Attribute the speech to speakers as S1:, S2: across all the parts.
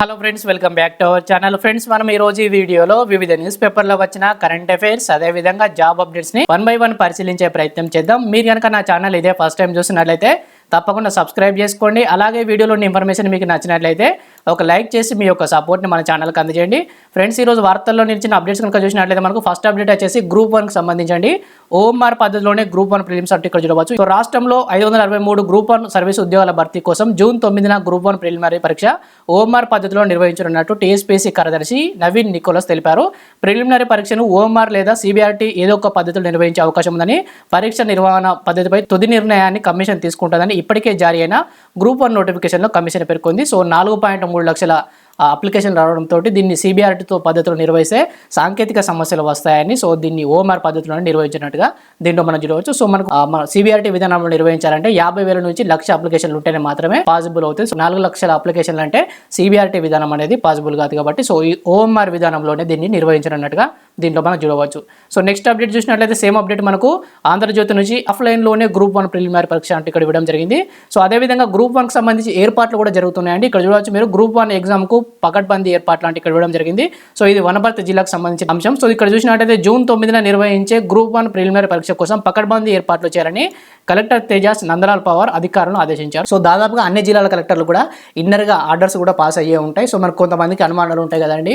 S1: Hello friends welcome back to our channel friends మనం ఈ రోజు ఈ వీడియోలో వివిధ న్యూస్ పేపర్లో వచ్చిన కరెంట్ అఫైర్స్ అదే విధంగా జాబ్ అప్డేట్స్ని వన్ బై వన్ పరిశీలించే ప్రయత్నం చేద్దాం. మీరు కనుక నా ఛానల్ ఇదే ఫస్ట్ టైం చూసినట్లయితే తప్పకుండా సబ్స్క్రైబ్ చేసుకోండి. అలాగే వీడియోలోని ఇన్ఫర్మేషన్ మీకు నచ్చినట్లయితే ఒక లైక్ చేసి మీ యొక్క సపోర్ట్ని మన ఛానల్కి అందజేయండి. ఫ్రెండ్స్ ఈరోజు వార్తల్లో నిలిచిన అప్డేట్స్ కనుక చూసినట్లయితే మనకు ఫస్ట్ అప్డేట్ వచ్చేసి గ్రూప్ వన్కి సంబంధించండి. ఓఎంఆర్ పద్ధతిలోనే గ్రూప్ వన్ ప్రిలిమ్స్ అంటే ఇక్కడ చూడవచ్చు. సో రాష్ట్రంలో ఐదు వందల అరవై మూడు గ్రూప్ వన్ సర్వీస్ ఉద్యోగాల భర్తీ కోసం జూన్ తొమ్మిదిన గ్రూప్ వన్ ప్రిలిమినరీ పరీక్ష ఓఎంఆర్ పద్ధతిలో నిర్వహించనున్నట్టు టీఎస్పీసీ కార్యదర్శి నవీన్ నికోలస్ తెలిపారు. ప్రిలిమినరీ పరీక్షను ఓఎంఆర్ లేదా సిబిఆర్టీ ఏదో ఒక పద్ధతిలో నిర్వహించే అవకాశం ఉందని పరీక్ష నిర్వహణ పద్ధతిపై తుది నిర్ణయాన్ని కమిషన్ తీసుకుంటుందని ఇప్పటికే జారీ అయిన గ్రూప్ వన్ నోటిఫికేషన్లో కమిషన్ పేర్కొంది. సో నాలుగు పాయింట్ మూడు లక్షల అప్లికేషన్ రావడంతో దీన్ని సిబిఆర్టీతో పద్ధతిలో నిర్వహిస్తే సాంకేతిక సమస్యలు వస్తాయని సో దీన్ని ఓఎంఆర్ పద్ధతిలో నిర్వహించినట్టుగా దీంట్లో మనం చూడవచ్చు. సో మనకు మన సిబిఆర్టీ విధానంలో నిర్వహించాలంటే యాభై వేల నుంచి లక్ష అప్లికేషన్లు ఉంటేనే మాత్రమే పాసిబుల్ అవుతుంది. సో నాలుగు లక్షల అప్లికేషన్లు అంటే సిబిఆర్టీ విధానం అనేది పాసిబుల్ కాదు కాబట్టి సో ఈ ఓఎంఆర్ విధానంలోనే దీన్ని నిర్వహించనున్నట్టుగా దీంట్లో మనం చూడవచ్చు. సో నెక్స్ట్ అప్డేట్ చూసినట్లయితే సేమ్ అప్డేట్ మనకు ఆంధ్రజ్యోతి నుంచి ఆఫ్లైన్లోనే గ్రూప్ వన్ ప్రిలిమినరీ పరీక్ష అంటే ఇక్కడ ఇవ్వడం జరిగింది. సో అదేవిధంగా గ్రూప్ వన్కి సంబంధించి ఏర్పాట్లు కూడా జరుగుతున్నాయండి. ఇక్కడ చూడవచ్చు మీరు గ్రూప్ వన్ ఎగ్జామ్కు పకడ్బందీ ఏర్పాట్లు అంటే ఇక్కడ ఇవ్వడం జరిగింది. సో ఇది వనపర్తి జిల్లాకు సంబంధించిన అంశం. సో ఇక్కడ చూసినట్లయితే జూన్ తొమ్మిదిన నిర్వహించే గ్రూప్ వన్ ప్రిలిమినరీ పరీక్ష కోసం పకడ్బందీ ఏర్పాట్లు చేయాలని కలెక్టర్ తేజాస్ నందలాల్ పవార్ అధికారులను ఆదేశించారు. సో దాదాపుగా అన్ని జిల్లాల కలెక్టర్లు కూడా ఇన్నర్గా ఆర్డర్స్ కూడా పాస్ అయ్యే ఉంటాయి. సో మనకు కొంతమందికి అనుమానాలు ఉంటాయి కదండి.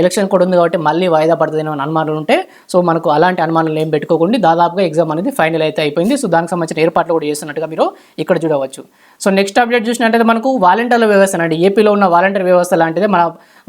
S1: ఎలక్షన్ కూడా ఉంది కాబట్టి మళ్ళీ వాయిదా పడుతుంది అనుమానాలు ఉంటే సో మనకు అలాంటి అనుమానాలు ఏం పెట్టుకోకుండా దాదాపుగా ఎగ్జామ్ అనేది ఫైనల్ అయితే అయిపోయింది. సో దానికి సంబంధించిన ఏర్పాట్లు కూడా చేస్తున్నట్టుగా మీరు ఇక్కడ చూడవచ్చు. సో నెక్స్ట్ అప్డేట్ చూసినట్టయితే మనకు వాలంటీర్ల వ్యవస్థ అండి. ఏపీలో ఉన్న వాలంటీర్ వ్యవస్థ లాంటిదే మన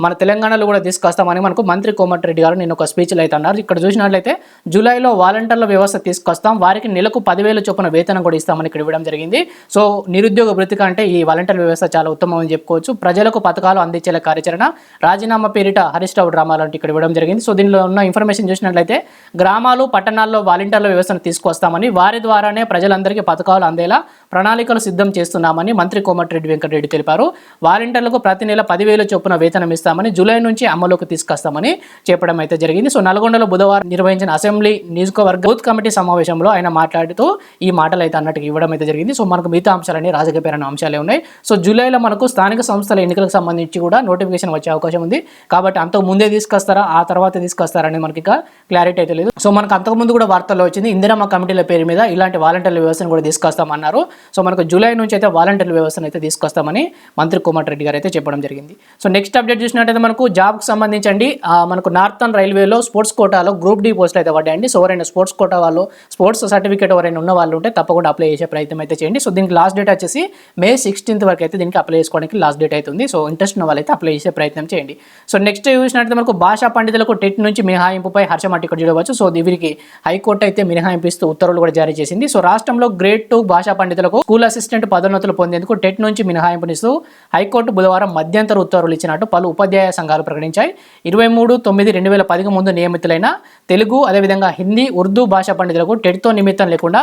S1: మన తెలంగాణలో కూడా తీసుకొస్తామని మనకు మంత్రి కోమటిరెడ్డి గారు నేను ఒక స్పీచ్లో అయితే అన్నారు. ఇక్కడ చూసినట్లయితే జూలైలో వాలంటీర్ల వ్యవస్థ తీసుకొస్తాం. వారికి నెలకు పదివేల చొప్పున వేతనం కూడా ఇస్తామని ఇక్కడ ఇవ్వడం జరిగింది. సో నిరుద్యోగ వృత్తిక కంటే ఈ వాలంటీర్ వ్యవస్థ చాలా ఉత్తమం అని చెప్పుకోవచ్చు. ప్రజలకు పథకాలు అందించేలా కార్యాచరణ రాజీనామా పేరిట హరీష్ రావు డ్రామాలు ఇక్కడ ఇవ్వడం జరిగింది. సో దీనిలో ఉన్న ఇన్ఫర్మేషన్ చూసినట్లయితే గ్రామాలు పట్టణాల్లో వాలంటీర్ల వ్యవస్థను తీసుకొస్తామని వారి ద్వారానే ప్రజలందరికీ పథకాలు అందేలా ప్రణాళికలు సిద్ధం చేస్తున్నామని మంత్రి కోమటిరెడ్డి వెంకటరెడ్డి తెలిపారు. వాలంటీర్లకు ప్రతి నెల పదివేల చొప్పున వేతనం ఇస్తామని జూలై నుంచి అమలులోకి తీసుకొస్తామని చెప్పడం అయితే జరిగింది. సో నల్గొండలో బుధవారం నిర్వహించిన అసెంబ్లీ నియోజకవర్గ బూత్ కమిటీ సమావేశంలో ఆయన మాట్లాడుతూ ఈ మాటలు అయితే అన్నట్టుగా ఇవ్వడం అయితే జరిగింది. సో మనకు మిగతా అంశాలన్నీ రాజకీయపరమైన అంశాలే ఉన్నాయి. సో జూలైలో మనకు స్థానిక సంస్థల ఎన్నికలకు సంబంధించి కూడా నోటిఫికేషన్ వచ్చే అవకాశం ఉంది. కాబట్టి అంతకు ముందే తీసుకొస్తారా ఆ తర్వాత తీసుకొస్తారా అనేది మనకి ఇంకా క్లారిటీ అయితే లేదు. సో మనకు అంతకు ముందు కూడా వార్తల్లో వచ్చింది ఇందిరమ్మ కమిటీల పేరు మీద ఇలాంటి వాలంటీర్ల వ్యవస్థను కూడా తీసుకొస్తామన్నారు సో మనకు జూలై నుంచి అయితే వాలంటీర్ల వ్యవస్థను అయితే తీసుకొస్తామని మంత్రి కోమటిరెడ్డి గారు అయితే చెప్పడం జరిగింది. సో నెక్స్ట్ అప్డేట్ చూసినట్టయితే మనకు జాబ్కి సంబంధించండి. మనకు నార్థన్ రైల్వేలో స్పోర్ట్స్ కోటాలో గ్రూప్ డి పోస్టులు అయితే పడ్డాయండి. సో ఎవరైనా స్పోర్ట్స్ కోటా వాళ్ళు స్పోర్ట్స్ సర్టిఫికేట్ ఎవరైనా ఉన్న వాళ్ళు ఉంటే తప్పకుండా అప్లై చేసే ప్రయత్నం అయితే చేయండి. సో దీనికి లాస్ట్ డేట్ వచ్చేసి మే సిక్స్టీన్త్ వరకు అయితే దీనికి అప్లై చేసుకోవడానికి లాస్ట్ డేట్ అవుతుంది సో ఇంట్రెస్ట్ ఉన్న వాళ్ళైతే అప్లై చేసే ప్రయత్నం చేయండి. సో నెక్స్ట్ చూసినట్టయితే మనకు భాషా పండితులకు టెట్ నుంచి మినహాయింపుపై హర్షం అంటే ఇక్కడ చూడవచ్చు. సో వీరికి హైకోర్టు అయితే మినహాయింపిస్తూ ఉత్తర్వులు కూడా జారీ చేసింది. సో రాష్ట్రంలో గ్రేడ్ టూ భాషా పండితులకు స్కూల్ అసిస్టెంట్ పదోన్నతులు పొందేందుకు టెట్ నుంచి మినహాయింపునిస్తూ హైకోర్టు బుధవారం మధ్యంతర ఉత్తర్వులు ఇచ్చినట్టు పలు ఉపాధ్యాయ సంఘాలు ప్రకటించాయి. ఇరవై మూడు తొమ్మిది రెండు వేల పదికి ముందు నియమితులైన తెలుగు అదేవిధంగా హిందీ ఉర్దూ భాషా పండితులకు టెట్తో నిమిత్తం లేకుండా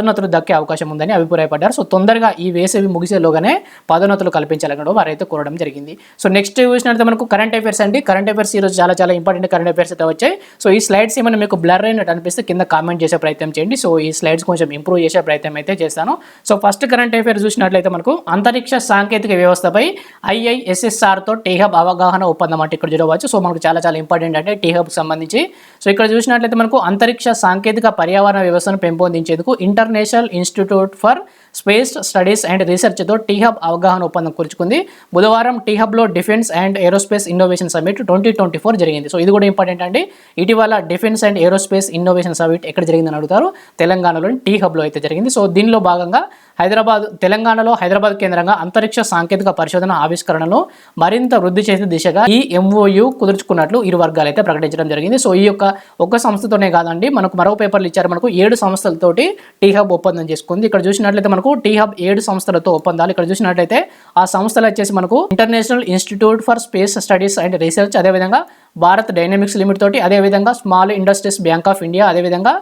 S1: పదోన్నతులు దక్కే అవకాశం ఉందని అభిప్రాయపడ్డారు. సో తొందరగా ఈ వేసవి ముగిసేలోగానే పదోన్నతులు కల్పించాలని కూడా వారైతే కోరడం జరిగింది. సో నెక్స్ట్ చూసినట్లయితే మనకు కరెంట్ అఫైర్స్ అండి. కరెంట్ అఫైర్స్ ఈరోజు చాలా చాలా ఇంపార్టెంట్ కరెంట్ అఫైర్స్ అయితే వచ్చాయి. సో ఈ స్లైడ్స్ ఏమైనా మీకు బ్లర్ అయినట్టు అనిపిస్తే కింద కామెంట్ చేసే ప్రయత్నం చేయండి. సో ఈ స్లైడ్స్ కొంచెం ఇంప్రూవ్ చేసే ప్రయత్నం అయితే చేస్తాను. సో ఫస్ట్ కరెంట్ అఫైర్ చూసినట్లయితే మనకు అంతరిక్ష సాంకేతిక వ్యవస్థపై ఐఐఎస్ఎస్ఆర్తో టీహబ్ అవగాహన ఒప్పందం అంటే ఇక్కడ చూడవచ్చు. సో మనకు చాలా చాలా ఇంపార్టెంట్ అంటే టీహబ్కి సంబంధించి. సో ఇక్కడ చూసినట్లయితే మనకు అంతరిక్ష సాంకేతిక పర్యావరణ వ్యవస్థను పెంపొందించేందుకు inter international institute for space studies and రీసెర్చ్తో T Hub అవగాహన ఒప్పందం కురుచుకుంది బుధవారం టీహబ్లో defence and aerospace innovation summit twenty twenty four జరిగింది. సో ఇది కూడా ఇంపార్టెంట్ అండి. ఇటీవల defence and aerospace innovation summit ఎక్కడ జరిగిందని అడుగుతారు? తెలంగాణలోని టీహబ్లో అయితే జరిగింది. సో దీనిలో భాగంగా హైదరాబాద్ తెలంగాణలో హైదరాబాద్ కేంద్రంగా అంతరిక్ష సాంకేతిక పరిశోధన ఆవిష్కరణలో మరింత వృద్ధి చేసే దిశగా ఈ ఎంఓయు కుదుర్చుకున్నట్లు ఇరు వర్గాలు అయితే ప్రకటించడం జరిగింది. సో ఈ యొక్క ఒక్క సంస్థతోనే కాదండి మనకు మరో పేపర్లు ఇచ్చారు. మనకు ఏడు సంస్థలతోటి టీ హబ్ ఒప్పందం చేసుకుంది. ఇక్కడ చూసినట్లయితే మనకు టీ హబ్ ఏడు సంస్థలతో ఒప్పందాలు. ఇక్కడ చూసినట్లయితే ఆ సంస్థలు వచ్చేసి మనకు international institute for space studies and research అదేవిధంగా భారత్ డైనమిక్స్ లిమిట్ తోటి అదేవిధంగా small industries bank of India అదేవిధంగా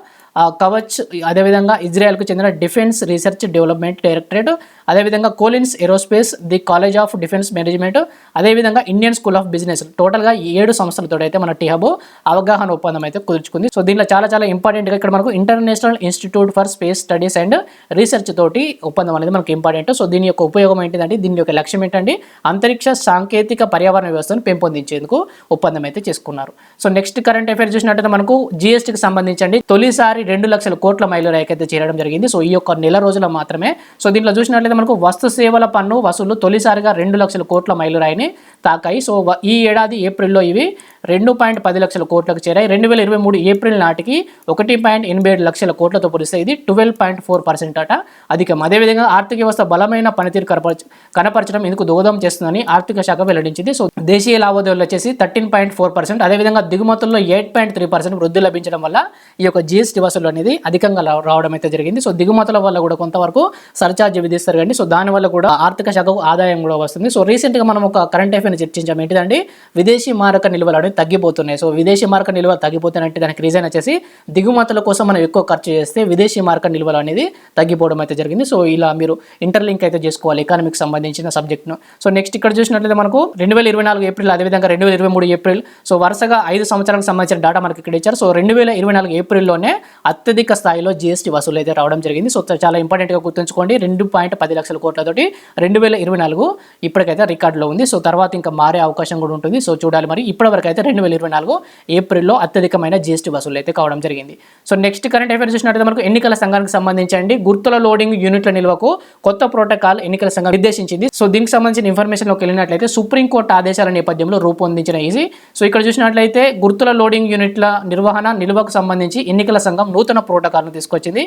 S1: కవచ్ అదేవిధంగా ఇజ్రాయెల్కు చెందిన డిఫెన్స్ రీసెర్చ్ డెవలప్మెంట్ డైరెక్టరేట్ అదేవిధంగా Collins aerospace the college of defence management అదేవిధంగా ఇండియన్ స్కూల్ ఆఫ్ బిజినెస్ టోటల్గా ఏడు సంస్థలతో అయితే మన టీహబ్ అవగాహన ఒప్పందం అయితే కుదుర్చుకుంది. సో దీనిలో చాలా చాలా ఇంపార్టెంట్గా ఇక్కడ మనకు international institute for space studies and research తోటి ఒప్పందం అనేది మనకు ఇంపార్టెంట్ సో దీని యొక్క ఉపయోగం ఏంటిదంటే దీని యొక్క లక్ష్యం ఏంటంటే అంతరిక్ష సాంకేతిక పర్యావరణ వ్యవస్థను పెంపొందించేందుకు ఒప్పందం అయితే చేసుకున్నారు. సో నెక్స్ట్ కరెంట్ అఫైర్ చూసినట్టయితే మనకు జిఎస్టీకి సంబంధించండి. తొలిసారి రెండు లక్షల కోట్ల మైలు రేఖ అయితే చేరడం జరిగింది. సో ఈ యొక్క నెల రోజుల మాత్రమే. సో దీంట్లో చూసినట్లయితే మనకు వస్తు సేవల పన్ను వసూలు తొలిసారిగా రెండు లక్షల కోట్ల మైలురాయిని తాకాయి. సో ఈ ఏడాది ఏప్రిల్లో ఇవి రెండు పాయింట్ పది లక్షల కోట్లకు చేరాయి. రెండు వేల ఇరవై మూడు ఏప్రిల్ నాటికి ఒకటి పాయింట్ ఎనభై ఏడు లక్షల కోట్లతో పోలిస్తే ఇది ట్వెల్వ్ పాయింట్ ఫోర్ పర్సెంట్ అట. అధికం. అదేవిధంగా ఆర్థిక వ్యవస్థ బలమైన పనితీరు కనపరచ కనపరచడం ఇందుకు దోహదం చేస్తుందని ఆర్థిక శాఖ వెల్లడించింది. సో దేశీయ లావాదేవీలు వచ్చేసి థర్టీన్ పాయింట్ ఫోర్ పర్సెంట్. అదేవిధంగా దిగుమతుల్లో ఎయిట్ పాయింట్ త్రీ పర్సెంట్ వృద్ధి లభించడం వల్ల ఈ యొక్క జిఎస్టీ వసూలు అనేది అధికంగా రావడం అయితే జరిగింది. సో దిగుమతుల వల్ల కూడా కొంతవరకు సర్చార్జ్ విధిస్తారు. కానీ సో దానివల్ల కూడా ఆర్థిక శాఖకు ఆదాయం కూడా వస్తుంది. సో రీసెంట్గా మనం ఒక కరెంట్ అఫైర్ని చర్చించాం. ఏంటిదంటే విదేశీ మారక నిల్వలు అనేవి తగ్గిపోతున్నాయి. సో విదేశీ మారక నిల్వ తగ్గిపోతున్నట్టు దానికి రీజన్ వచ్చేసి దిగుమతుల కోసం మనం ఎక్కువ ఖర్చు చేస్తే విదేశీ మారక నిల్వలు అనేది తగ్గిపోవడం అయితే జరిగింది. సో ఇలా మీరు ఇంటర్లింక్ అయితే చేసుకోవాలి ఎకనామిక్ సంబంధించిన సబ్జెక్ట్ను సో నెక్స్ట్ ఇక్కడ చూసినట్లయితే మనకు రెండు వేల ఇరవై నాలుగు ఏప్రిల్ అదేవిధంగా రెండు వేల ఇరవై మూడు ఏప్రిల్ సో వరుసగా ఐదు సంవత్సరాలకు సంబంధించిన డేటా మనకి ఇక్కడ ఇచ్చారు. సో రెండు వేల ఇరవై నాలుగు ఏప్రిల్లోనే అత్యధిక స్థాయిలో జిఎస్టీ వసూలు అయితే రావడం జరిగింది. సో చాలా ఇంపార్టెంట్గా గుర్తుంచుకోండి. రెండు పాయింట్ పది లక్షల కోట్లతోటి రెండు వేల ఇరవై నాలుగు ఇప్పటికైతే రికార్డులో ఉంది. సో తర్వాత ఇంకా మారే అవకాశం కూడా ఉంటుంది. సో చూడాలి మరి. ఇప్పటివరకు అయితే రెండు వేల ఇరవై నాలుగు ఏప్రిల్లో అత్యధికమైన జిఎస్టీ వసూలు అయితే కావడం జరిగింది. సో నెక్స్ట్ కరెంట్ అఫైర్స్ చూసినట్లయితే మనకు ఎన్నికల సంఘానికి సంబంధించండి. గుర్తుల లోడింగ్ యూనిట్ల నిల్వకు కొత్త ప్రోటోకాల్ ఎన్నికల సంఘం నిర్దేశించింది. సో దీనికి సంబంధించిన ఇన్ఫర్మేషన్లోకి వెళ్ళినట్లయితే సుప్రీంకోర్టు ఆదేశాల నేపథ్యంలో రూపొందించిన ఈజీ. సో ఇక్కడ చూసినట్లయితే గుర్తుల లోడింగ్ యూనిట్ల నిర్వహణ నిల్వకు సంబంధించి ఎన్నికల సంఘం నూతన ప్రోటోకాల్ను తీసుకొచ్చింది.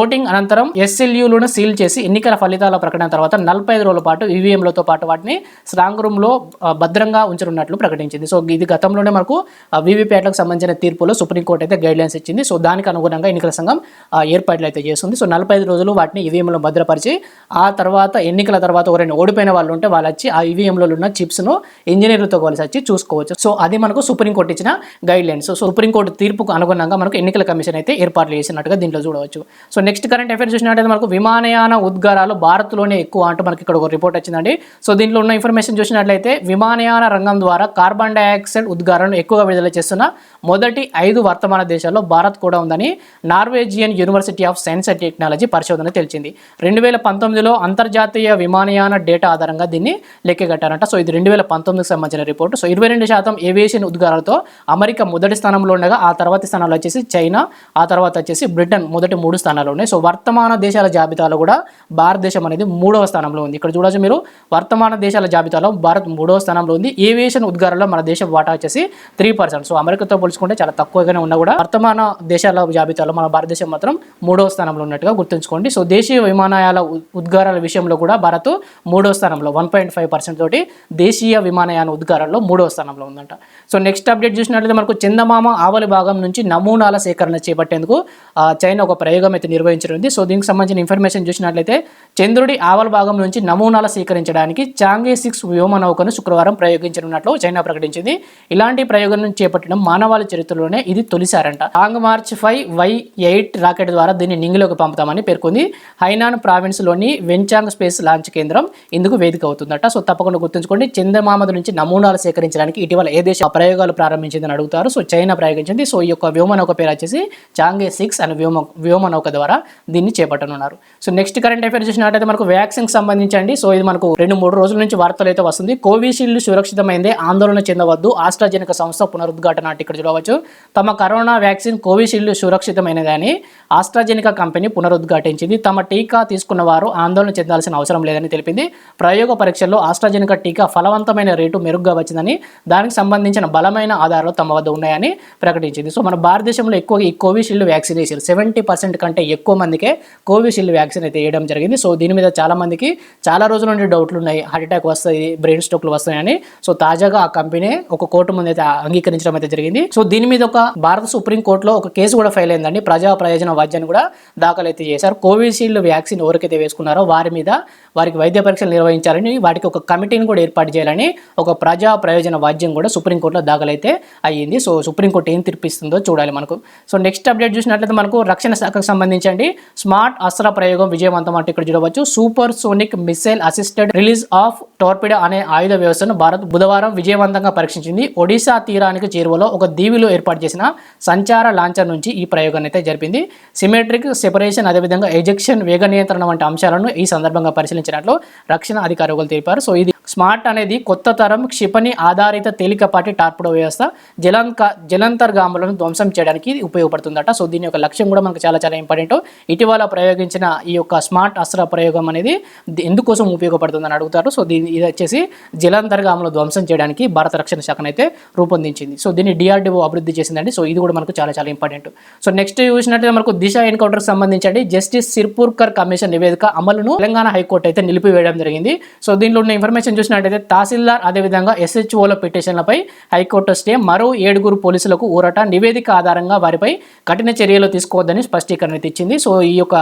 S1: ఓటింగ్ అనంతరం ఎస్ఎల్యూలను సీల్ చేసి ఎన్నికల ఫలితాల ప్రకటన తర్వాత నలభై ఐదు రోజుల పాటు ఈవీఎంలతో పాటు వాటిని స్ట్రాంగ్ రూమ్లో భద్రంగా ఉంచనున్నట్లు ప్రకటించింది. సో ఇది గతంలోనే మనకు వీవీప్యాట్లకు సంబంధించిన తీర్పులో సుప్రీంకోర్టు అయితే గైడ్లైన్స్ ఇచ్చింది. సో దానికి అనుగుణంగా ఎన్నికల సంఘం ఏర్పాట్లు అయితే చేస్తుంది. సో నలభై ఐదు రోజులు వాటిని ఈవీఎంలో భద్రపరిచి ఆ తర్వాత ఎన్నికల తర్వాత ఎవరైనా ఓడిపోయిన వాళ్ళు ఉంటే వాళ్ళు వచ్చి ఆ ఈవీఎంలో ఉన్న చిప్స్ను ఇంజనీర్లతో కలిసి వచ్చి చూసుకోవచ్చు. సో అది మనకు సుప్రీంకోర్టు ఇచ్చిన గైడ్ లైన్స్ సో సుప్రీంకోర్టు తీర్పుకు అనుగుణంగా మనకు ఎన్నికల కమిషన్ అయితే ఏర్పాట్లు చేసినట్టుగా దీంట్లో చూడవచ్చు. సో నెక్స్ట్ కరెంట్ అఫైర్స్ చూసినట్టయితే మనకు విమానయాన ఉద్గారాలు భారత్లోనే ఎక్కువ అంటూ మనకి ఇక్కడ ఒక రిపోర్ట్ వచ్చిందండి. సో దీంట్లో ఉన్న ఇన్ఫర్మేషన్ చూసినట్లయితే విమానయాన రంగం ద్వారా కార్బన్ డైఆక్సైడ్ ఉద్గారాలను ఎక్కువగా విడుదల చేస్తున్న మొదటి ఐదు వర్తమాన దేశాల్లో భారత్ కూడా ఉందని Norwegian university of science and technology పరిశోధన తెలిసింది. రెండు వేల పంతొమ్మిదిలో అంతర్జాతీయ విమానయాన డేటా ఆధారంగా దీన్ని లెక్కగట్టారంట. సో ఇది రెండు వేల పంతొమ్మిదికి సంబంధించిన రిపోర్ట్. సో ఇరవై రెండు శాతం ఏవియేషన్ ఉద్గారాలతో అమెరికా మొదటి స్థానంలో ఉండగా ఆ తర్వాతి స్థానాలు వచ్చేసి చైనా ఆ తర్వాత వచ్చేసి బ్రిటన్ మొదటి మూడు స్థానాలు ఉన్నాయి. సో వర్తమాన దేశాల జాబితాలో కూడా భారత భారతదేశం అనేది మూడవ స్థానంలో ఉంది. ఇక్కడ చూడొచ్చు మీరు వర్తమాన దేశాల జాబితాలో భారత్ మూడవ స్థానంలో ఉంది. ఏవియేషన్ ఉద్గారంలో మన దేశం వాటా వచ్చేసి త్రీ పర్సెంట్ సో అమెరికాతో పోల్చుకుంటే చాలా తక్కువగానే ఉన్నా కూడా వర్తమాన దేశాల జాబితాలో మన భారతదేశం మాత్రం మూడవ స్థానంలో ఉన్నట్టుగా గుర్తుంచుకోండి. సో దేశీయ విమానయాల ఉద్గారాల విషయంలో కూడా భారత్ మూడవ స్థానంలో వన్ పాయింట్ ఫైవ్ పర్సెంట్ తోటి దేశీయ విమానయాన ఉద్గారాల్లో మూడవ స్థానంలో ఉందంట. సో నెక్స్ట్ అప్డేట్ చూసినట్లయితే మనకు చందమామ ఆవలి భాగం నుంచి నమూనాల సేకరణ చేపట్టేందుకు చైనా ఒక ప్రయోగం అయితే నిర్వహించనుంది. సో దీనికి సంబంధించిన ఇన్ఫర్మేషన్ చూసినట్లయితే చంద్రుడి ఆవల భాగం నుంచి నమూనాలు సేకరించడానికి చాంగే సిక్స్ వ్యోమ నౌకను శుక్రవారం ప్రయోగించనున్నట్లు చైనా ప్రకటించింది. ఇలాంటి ప్రయోగం చేపట్టడం మానవాళి చరిత్రలోనే ఇది తొలిసారంట. Long March five Y eight rocket ద్వారా దీన్ని నింగిలోకి పంపుతామని పేర్కొంది. హైనాన్ ప్రావిన్స్లోని వెంచాంగ్ స్పేస్ లాంచ్ కేంద్రం ఇందుకు వేదిక అవుతుందట. సో తప్పకుండా గుర్తుంచుకోండి చంద్రమామద నుంచి నమూనాలు సేకరించడానికి ఇటీవల ఏ దేశం ప్రయోగాలు ప్రారంభించిందని అడుగుతారు. So China ప్రయోగించింది. సో ఈ యొక్క వ్యోమనౌక పేరు వచ్చేసి చాంగే సిక్స్ అనే వ్యోమ వ్యోమనౌక ద్వారా దీన్ని చేపట్టనున్నారు. సో నెక్స్ట్ కరెంట్ అఫైర్ చూసినట్టయితే మనకు వ్యాక్సిన్ సంబంధించండి. సో ఇది మనకు రెండు మూడు రోజుల నుంచి వార్తలు అయితే వస్తుంది. కోవిషీల్డ్ సురక్షితమైందే ఆందోళన చెందవద్దు. ఆస్ట్రాజెనిక సంస్థ పునరుద్ఘాటన అంటే ఇక్కడ చూడవచ్చు. తమ కరోనా వ్యాక్సిన్ కోవిషీల్డ్ సురక్షితమైనదని ఆస్ట్రాజెనిక కంపెనీ పునరుద్ఘాటించింది. తమ టీకా తీసుకున్న వారు ఆందోళన చెందాల్సిన అవసరం లేదని తెలిపింది. ప్రయోగ పరీక్షల్లో ఆస్ట్రాజెనిక టీకా ఫలవంతమైన రేటు మెరుగ్గా వచ్చిందని దానికి సంబంధించిన బలమైన ఆధారాలు తమ వద్ద ఉన్నాయని ప్రకటించింది. సో మన భారతదేశంలో ఎక్కువ ఈ కోవిషీల్డ్ వ్యాక్సిన్ వేసారు సెవెంటీ పర్సెంట్ కంటే ఎక్కువ మందికే కోవిషీల్డ్ వ్యాక్సిన్ అయితే వేయడం జరిగింది. సో దీని మీద చాలామందికి చాలా రోజుల నుండి డౌట్లు ఉన్నాయి. హార్ట్ అటాక్ వస్తాయి బ్రెయిన్ స్ట్రోక్లు వస్తాయని సో తాజాగా ఆ కంపెనీ ఒక కోర్టు ముందు అయితే అంగీకరించడం అయితే జరిగింది. సో దీని మీద ఒక భారత సుప్రీం కోర్టులో ఒక కేసు కూడా ఫైల్ అయిందండి. ప్రజా ప్రయోజన వాద్యాన్ని కూడా దాఖలు అయితే చేశారు. కోవిషీల్డ్ వ్యాక్సిన్ ఎవరికైతే వేసుకున్నారో వారి మీద వారికి వైద్య పరీక్షలు నిర్వహించాలని వాటికి ఒక కమిటీని కూడా ఏర్పాటు చేయాలని ఒక ప్రజా ప్రయోజన వాద్యం కూడా సుప్రీంకోర్టులో దాఖలైతే అయ్యింది. సో సుప్రీంకోర్టు ఏం తీర్పిస్తుందో చూడాలి మనకు. సో నెక్స్ట్ అప్డేట్ చూసినట్లయితే మనకు రక్షణ శాఖకు సంబంధించండి స్మార్ట్ అస్త్ర ప్రయోగం విజయవంతం అంటే ఇక్కడ కావచ్చు. Supersonic missile assisted release of torpedo అనే ఆయుధ వ్యవస్థను భారత్ బుధవారం విజయవంతంగా పరీక్షించింది. ఒడిశా తీరానికి చేరువలో ఒక దీవిలో ఏర్పాటు చేసిన సంచార లాంచర్ నుంచి ఈ ప్రయోగాన్ని అయితే జరిపింది. సిమెట్రిక్ సెపరేషన్ అదేవిధంగా ఎజెక్షన్ వేగ నియంత్రణ వంటి అంశాలను ఈ సందర్భంగా పరిశీలించినట్లు రక్షణ అధికారులు తెలిపారు. సో ఇది స్మార్ట్ అనేది కొత్త తరం క్షిపణి ఆధారిత తేలికపాటి టార్పిడో వ్యవస్థ. జలంక జలంతర్గాములను ధ్వంసం చేయడానికి ఇది ఉపయోగపడుతుందట. సో దీని యొక్క లక్ష్యం కూడా మనకు చాలా చాలా ఇంపార్టెంట్. ఇటీవల ప్రయోగించిన ఈ యొక్క స్మార్ట్ అస్త్ర ప్రయోగం అనేది ఎందుకోసం ఉపయోగపడుతుందని అడుగుతారు. సో దీని ఇది వచ్చేసి జలంతర్గాములు ధ్వంసం చేయడానికి భారత రక్షణ శాఖను అయితే రూపొందించింది. సో దీన్ని డిఆర్డిఓ అభివృద్ధి చేసిందండి. సో ఇది కూడా మనకు చాలా చాలా ఇంపార్టెంట్. సో నెక్స్ట్ చూసినట్లయితే మనకు దిశ ఎన్కౌంటర్కి సంబంధించి జస్టిస్ సిర్పూర్కర్ కమిషన్ నివేదిక అమలును తెలంగాణ హైకోర్టు అయితే నిలిపివేయడం జరిగింది. సో దీనిలో ఉన్న ఇన్ఫర్మేషన్ చూసినట్లయితే తహసీల్దార్ అదేవిధంగా ఎస్హెచ్ఓల పిటిషన్లపై హైకోర్టు స్టే మరో ఏడుగురు పోలీసులకు ఊరట నివేదిక ఆధారంగా వారిపై కఠిన చర్యలు తీసుకోవద్దని స్పష్టీకరణ ఇచ్చింది. సో ఈ యొక్క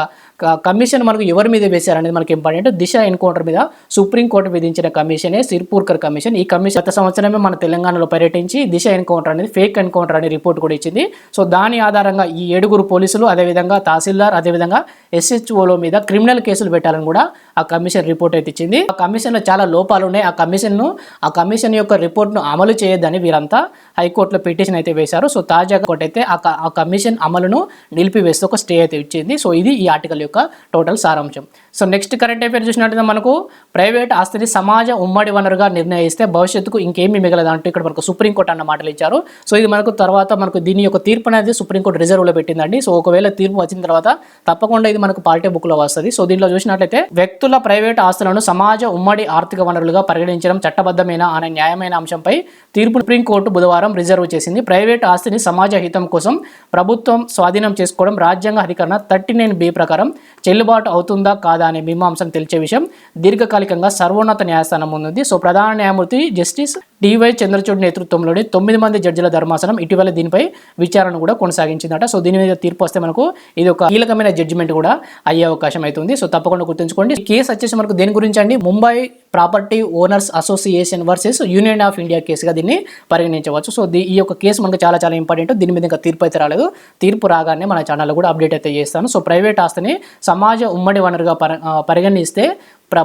S1: కమిషన్ మనకు ఎవరి మీద వేశారనేది మనకి ఇంపార్టెంట్. దిశ ఎన్కౌంటర్ మీద సుప్రీంకోర్టు విధించిన కమిషనే సిర్పూర్కర్ కమిషన్. ఈ కమిషన్ గత సంవత్సరమే మన తెలంగాణలో పర్యటించి దిశ ఎన్కౌంటర్ అనేది ఫేక్ ఎన్కౌంటర్ అనే రిపోర్ట్ కూడా ఇచ్చింది. సో దాని ఆధారంగా ఈ ఏడుగురు పోలీసులు అదేవిధంగా తహసీల్దార్ అదేవిధంగా ఎస్హెచ్ఓలో మీద క్రిమినల్ కేసులు పెట్టాలని కూడా ఆ కమిషన్ రిపోర్ట్ అయితే ఇచ్చింది. ఆ కమిషన్లో చాలా లోపాలు ఉన్నాయి. ఆ కమిషన్ను ఆ కమిషన్ యొక్క రిపోర్ట్ను అమలు చేయొద్దని వీరంతా హైకోర్టులో పిటిషన్ అయితే వేశారు. సో తాజాగా ఒకటి అయితే ఆ ఆ కమిషన్ అమలును నిలిపివేస్తూ ఒక స్టే అయితే ఇచ్చింది. సో ఇది ఈ ఆర్టికల్ యొక్క టోటల్ సారాంశం. సో నెక్స్ట్ కరెంట్ అఫేర్ చూసినట్లయితే మనకు ప్రైవేట్ ఆస్తిని సమాజ ఉమ్మడి వనరుగా నిర్ణయిస్తే భవిష్యత్తుకు ఇంకేమీ మిగలదంటూ ఇక్కడ మనకు సుప్రీంకోర్టు అన్న మాటలు ఇచ్చారు. సో ఇది మనకు తర్వాత మనకు దీని యొక్క తీర్పు అనేది సుప్రీంకోర్టు రిజర్వ్లో పెట్టిందండి. సో ఒకవేళ తీర్పు వచ్చిన తర్వాత తప్పకుండా ఇది మనకు పార్టీ బుక్లో వస్తుంది. సో దీంట్లో చూసినట్లయితే వ్యక్తుల ప్రైవేట్ ఆస్తులను సమాజ ఉమ్మడి ఆర్థిక వనరులుగా పరిగణించడం చట్టబద్ధమైన అనే న్యాయమైన అంశంపై తీర్పు సుప్రీంకోర్టు బుధవారం రిజర్వ్ చేసింది. ప్రైవేట్ ఆస్తిని సమాజ హితం కోసం ప్రభుత్వం స్వాధీనం చేసుకోవడం రాజ్యాంగ అధికరణ థర్టీ నైన్ బి ప్రకారం చెల్లుబాటు అవుతుందా కాదా అనే మీమాంసం తెలిసే విషయం దీర్ఘకాలికంగా సర్వోన్నత న్యాయస్థానం ఉంది సో ప్రధాన న్యాయమూర్తి జస్టిస్ డివై చంద్రచూడ్ నేతృత్వంలోని తొమ్మిది మంది జడ్జిల ధర్మాసనం ఇటీవల దీనిపై విచారణ కూడా కొనసాగించిందట. సో దీని మీద తీర్పు వస్తే మనకు ఇది ఒక కీలకమైన జడ్జిమెంట్ కూడా అయ్యే అవకాశం అవుతుంది. సో తప్పకుండా గుర్తుంచుకోండి. ఈ కేసు వచ్చేసి మనకు దేని గురించి అండి? Mumbai property owners association versus union of India కేసుగా దీన్ని పరిగణించవచ్చు. సో దీ- ఈ యొక్క కేసు మనకు చాలా చాలా ఇంపార్టెంట్. దీని మీద ఇంకా తీర్పు అయితే రాలేదు. తీర్పు రాగానే మన ఛానల్లో కూడా అప్డేట్ అయితే చేస్తాను. సో ప్రైవేట్ ఆస్తిని సమాజ ఉమ్మడి వనరుగా పరి పరిగణిస్తే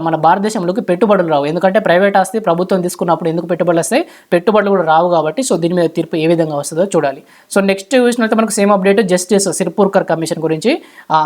S1: మన భారతదేశంలోకి పెట్టుబడులు రావు. ఎందుకంటే ప్రైవేట్ ఆస్తి ప్రభుత్వం తీసుకున్నప్పుడు ఎందుకు పెట్టుబడులు వస్తాయి? పెట్టుబడులు కూడా రావు కాబట్టి సో దీని మీద తీర్పు ఏ విధంగా వస్తుందో చూడాలి. సో నెక్స్ట్ చూసినట్లయితే మనకు same update justice Sirpurkar commission గురించి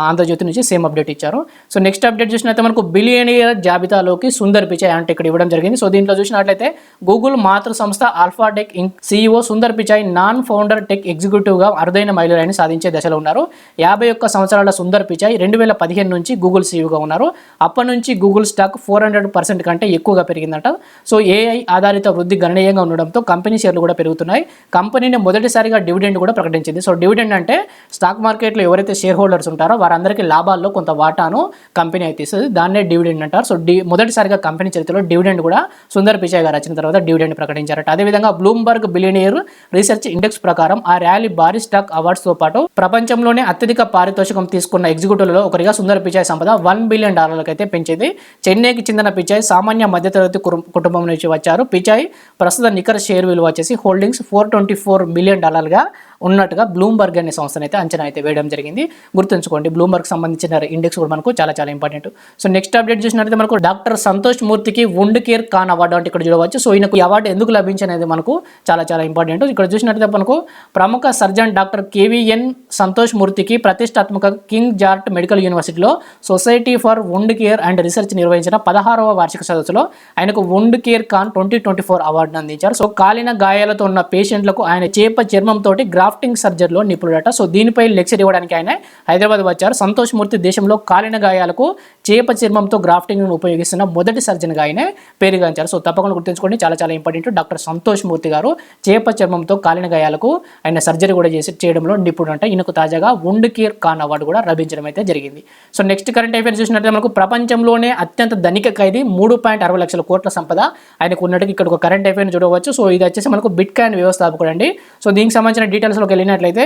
S1: ఆంధ్రజ్యోతి నుంచి సేమ్ అప్డేట్ ఇచ్చారు. సో నెక్స్ట్ అప్డేట్ చూసినట్లయితే మనకు బిలియనియర్ జాబితాలోకి సుందర్ పిచాయ్ అంటే ఇక్కడ ఇవ్వడం జరిగింది. సో దీంట్లో చూసినట్లయితే గూగుల్ మాతృ సంస్థ Alphabet Inc CEO Sundar Pichai non founder tech ఎగ్జిక్యూటివ్గా అరుదైన మైలురాయిని సాధించే దశలో ఉన్నారు. యాభై ఒక్క సంవత్సరాల సుందర్ పిచాయ్ రెండు వేల పదిహేను నుంచి గూగుల్ సీఈఓగా ఉన్నారు. అప్పటి నుంచి Google stock four hundred percent కంటే ఎక్కువగా పెరిగిందట. సో ఏఐ ఆధారిత వృద్ధి గణనీయంగా ఉండడంతో కంపెనీ షేర్లు కూడా పెరుగుతున్నాయి. కంపెనీని మొదటిసారిగా డివిడెండ్ కూడా ప్రకటించింది. సో డివిడెండ్ అంటే స్టాక్ మార్కెట్లో ఎవరైతే షేర్ హోల్డర్స్ ఉంటారో వారందరికీ లాభాల్లో కొంత వాటాను కంపెనీ అయితే ఇస్తుంది. దాన్నే డివిడెండ్ అంటారు. సో డి మొదటిసారిగా కంపెనీ చరిత్రలో డివిడెండ్ కూడా సుందర్ పిచాయ్ గారు వచ్చిన తర్వాత డివిడెండ్ ప్రకటించారట. అదేవిధంగా బ్లూంబర్గ్ బిలియనియర్ రీసెర్చ్ ఇండెక్స్ ప్రకారం ఆ ర్యాలీ భారీ స్టాక్ అవార్డ్స్తో పాటు ప్రపంచంలోనే అత్యధిక పారితోషికం తీసుకున్న ఎగ్జిక్యూటివ్లలో ఒకరిగా సుందర్ పిచాయ్ సంపద వన్ బిలియన్ డాలర్లకైతే పెంచేది పెంచింది. చెన్నైకి చెందిన పిచాయ్ సామాన్య మధ్యతరగతి కుటుంబం నుంచి వచ్చారు. పిచాయ్ ప్రస్తుత నికర షేర్ విలువ వచ్చేసి holdings four twenty four million డాలర్గా ఉన్నట్టుగా బ్లూంబర్గ్ అనే సంస్థను అయితే అంచనా అయితే వేయడం జరిగింది. గుర్తుంచుకోండి బ్లూంబర్గ్ సంబంధించిన ఇండెక్స్ కూడా మనకు చాలా చాలా ఇంపార్టెంట్ సో నెక్స్ట్ అప్డేట్ చూసినట్లయితే మనకు డాక్టర్ సంతోష్ మూర్తికి వుండ్ కేర్ కాన్ అవార్డు అంటే ఇక్కడ చూడవచ్చు. సో ఈయనకు ఈ అవార్డు ఎందుకు లభించనేది మనకు చాలా చాలా ఇంపార్టెంట్ ఇక్కడ చూసినట్లయితే మనకు ప్రముఖ సర్జన్ డాక్టర్ కేవీఎన్ సంతోష్ మూర్తికి ప్రతిష్టాత్మక కింగ్ జార్ట్ మెడికల్ యూనివర్సిటీలో society for wound care and research నిర్వహించిన పదహారవ వార్షిక సదస్సులో ఆయనకు wound care con twenty twenty four అవార్డును అందించారు. సో కాలిన గాయాలతో ఉన్న పేషెంట్లకు ఆయన చేప చర్మంతో గ్రాఫ్ గ్రాఫ్టింగ్ సర్జరీలో నిపుణుడట. సో దీనిపై లెక్చర్ ఇవ్వడానికి ఆయన హైదరాబాద్ వచ్చారు. సంతోష్ మూర్తి దేశంలో కాలిన గాయాలకు చేప చర్మంతో గ్రాఫ్టింగ్ ఉపయోగిస్తున్న మొదటి సర్జన్గా ఆయన పేరుగాంచారు. సో తప్పకుండా గుర్తుంచుకోండి చాలా చాలా ఇంపార్టెంట్. డాక్టర్ సంతోష్ మూర్తి గారు చేప చర్మంతో కాలిన గాయాలకు ఆయన సర్జరీ కూడా చేసి చేయడంలో నిపుణుడు అంటే ఈయనకు తాజాగా వుండ్ కేర్ కాన్ అవార్డు కూడా లభించడం అయితే జరిగింది. సో నెక్స్ట్ కరెంట్ అఫైర్స్ చూసినట్లయితే మనకు ప్రపంచంలోనే అత్యంత ధనిక ఖైదీ మూడు పాయింట్ అరవై లక్షల కోట్ల సంపద ఆయనకు ఉన్నట్టుగా ఇక్కడ ఒక కరెంట్ అఫైర్ చూడవచ్చు. సో ఇది వచ్చేసి మనకు బిట్ కాయిన్ వ్యవస్థాపకుడు అండి సో దీనికి సంబంధించిన డీటెయిల్స్ డీటెయిల్స్లోకి వెళ్ళినట్లయితే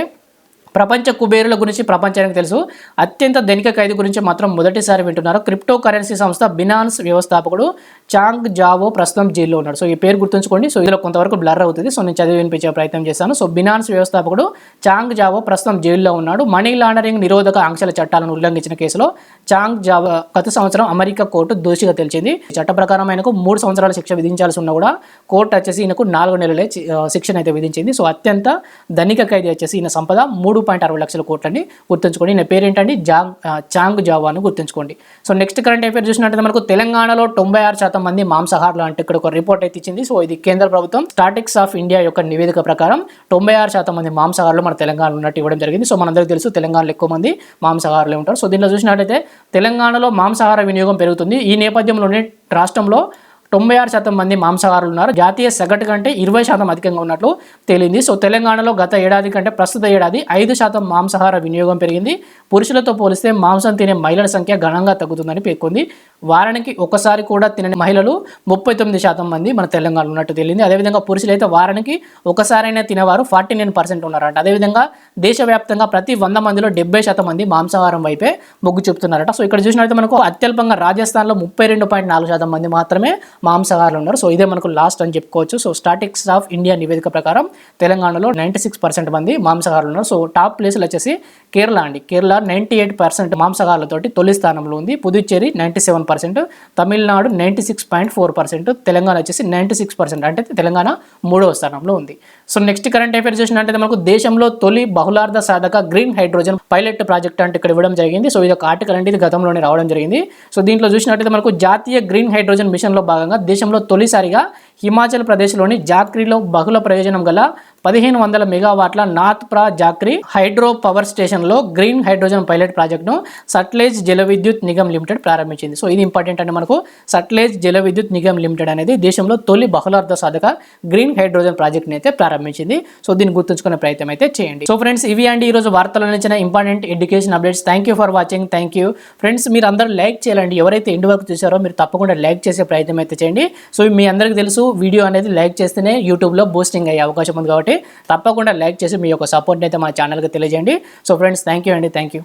S1: ప్రపంచ కుబేరుల గురించి ప్రపంచానికి తెలుసు. అత్యంత ధనిక ఖైదు గురించి మాత్రం మొదటిసారి వింటున్నారు. క్రిప్టో కరెన్సీ సంస్థ బినాన్స్ వ్యవస్థాపకుడు చాంగ్ జావో ప్రస్తుతం జైల్లో ఉన్నాడు. సో ఈ పేరు గుర్తుంచుకోండి. సో ఇందులో కొంతవరకు బ్లర్ అవుతుంది. సో నేను చదివి వినిపించే ప్రయత్నం చేశాను సో బినాన్స్ వ్యవస్థాపకుడు చాంగ్ జావో ప్రస్తుతం జైల్లో ఉన్నాడు. మనీ లాండరింగ్ నిరోధక ఆంక్షల చట్టాలను ఉల్లంఘించిన కేసులో చాంగ్ జావో గత సంవత్సరం అమెరికా కోర్టు దోషిగా తెలిసింది చట్ట ప్రకారం ఆయనకు మూడు సంవత్సరాల శిక్ష విధించాల్సి ఉన్నా కూడా కోర్టు వచ్చేసి ఈయనకు నాలుగు నెలలే శిక్షణ అయితే విధించింది. సో అత్యంత ధనిక ఖైదీ వచ్చేసి ఈయన సంపద మూడు పాయింట్ అరవై లక్షల కోట్లని గుర్తుంచుకోండి. ఈయన పేరు ఏంటండి జాంగ్ చాంగ్ జావా అని గుర్తుంచుకోండి. సో నెక్స్ట్ కరెంట్ అఫేర్ చూసినట్టయితే మనకు తెలంగాణలో తొంభై ఆరు శాతం మంది మాంసాహారులు అంటే ఇక్కడ ఒక రిపోర్ట్ అయితే ఇచ్చింది. సో ఇది కేంద్ర ప్రభుత్వం స్టాటిక్స్ ఆఫ్ ఇండియా యొక్క నివేదిక ప్రకారం తొంభై ఆరు శాతం మంది మాంసాహారులు మన తెలంగాణలో ఉన్నట్టు ఇవ్వడం జరిగింది. సో మనందరికీ తెలుసు తెలంగాణలో ఎక్కువ మంది మాంసాహారులే ఉంటారు. సో దీనిలో చూసినట్టయితే తెలంగాణలో మాంసాహార వినియోగం పెరుగుతుంది. ఈ నేపథ్యంలోనే రాష్ట్రంలో తొంభై ఆరు శాతం మంది మాంసాహారులు ఉన్నారు. జాతీయ సగటు కంటే ఇరవై శాతం అధికంగా ఉన్నట్లు తేలింది. సో తెలంగాణలో గత ఏడాది కంటే ప్రస్తుత ఏడాది ఐదు శాతం మాంసాహార వినియోగం పెరిగింది. పురుషులతో పోలిస్తే మాంసం తినే మహిళల సంఖ్య ఘనంగా తగ్గుతుందని పేర్కొంది. వారానికి ఒకసారి కూడా తినని మహిళలు ముప్పై తొమ్మిది శాతం మంది మన తెలంగాణలో ఉన్నట్టు తేలింది. అదేవిధంగా పురుషులు అయితే వారానికి ఒకసారైనా తినేవారు ఫార్టీ నైన్ పర్సెంట్ ఉన్నారంట. అదేవిధంగా దేశవ్యాప్తంగా ప్రతి వంద మందిలో డెబ్బై శాతం మంది మాంసాహారం వైపే మొగ్గు చూపుతున్నారట. సో ఇక్కడ చూసినట్లయితే మనకు అత్యల్పంగా రాజస్థాన్లో ముప్పై రెండు పాయింట్ నాలుగు శాతం మంది మాత్రమే మాంసాహారులు ఉన్నారు. సో ఇదే మనకు లాస్ట్ అని చెప్పుకోవచ్చు. సో స్టాటిక్స్ ఆఫ్ ఇండియా నివేదిక ప్రకారం తెలంగాణలో నైంటీ సిక్స్ పర్సెంట్ మంది మాంసాహారులు ఉన్నారు. సో టాప్ ప్లేస్లు వచ్చేసి కేరళ అండి. కేరళ నైంటీ ఎయిట్ పర్సెంట్ మాంసాహారులతోటి తొలి స్థానంలో ఉంది. Puducherry ninety seven percent Tamil Nadu ninety six point four percent Telangana వచ్చేసి నైంటీ సిక్స్ పర్సెంట్ అంటే తెలంగాణ మూడవ స్థానంలో ఉంది. సో నెక్స్ట్ కరెంట్ అఫేర్ చూసినట్టయితే మనకు దేశంలో తొలి బహుళార్థ సాధక గ్రీన్ హైడ్రోజన్ పైలట్ ప్రాజెక్ట్ అంటే ఇక్కడ ఇవ్వడం జరిగింది. సో ఇది ఒక ఆర్టికల్ అంటే ఇది గతంలోనే రావడం జరిగింది. సో దీంట్లో చూసినట్టయితే మనకు జాతీయ గ్రీన్ హైడ్రోజన్ మిషన్లో భాగంగా దేశంలో తొలిసారిగా హిమాచల్ ప్రదేశ్లోని జాక్రీలో బహుళ ప్రయోజనం గల పదిహేను వందల మెగావాట్ల నార్త్ ప్రా జాక్రీ హైడ్రో పవర్ స్టేషన్లో గ్రీన్ హైడ్రోజన్ పైలట్ ప్రాజెక్టును సట్లేజ్ జల విద్యుత్ నిగమ్ లిమిటెడ్ ప్రారంభించింది. సో ఇది ఇంపార్టెంట్ అంటే మనకు. సట్లేజ్ జల విద్యుత్ నిగమ్ లిమిటెడ్ అనేది దేశంలో తొలి బహుళార్థ సాధక గ్రీన్ హైడ్రోజన్ ప్రాజెక్ట్ని అయితే ప్రారంభించింది. సో దీన్ని గుర్తుంచుకునే ప్రయత్నం అయితే చేయండి. సో ఫ్రెండ్స్ ఇవి అండి ఈరోజు వార్తల నుంచి important education updates. Thank you for watching thank you friends మీరు అందరూ లైక్ చేయాలండి. ఎవరైతే ఎండ్ వరకు చూసారో మీరు తప్పకుండా లైక్ చేసే ప్రయత్నం అయితే చేయండి. సో మీ అందరికీ తెలుసు వీడియో అనేది లైక్ చేస్తేనే యూట్యూబ్లో బూస్టింగ్ అయ్యే అవకాశం ఉంది కాబట్టి తప్పకుండా లైక్ చేసి మీ యొక్క సపోర్ట్ అయితే మా ఛానల్కి తెలియజేయండి. సో ఫ్రెండ్స్ థ్యాంక్ యూ అండి థ్యాంక్ యూ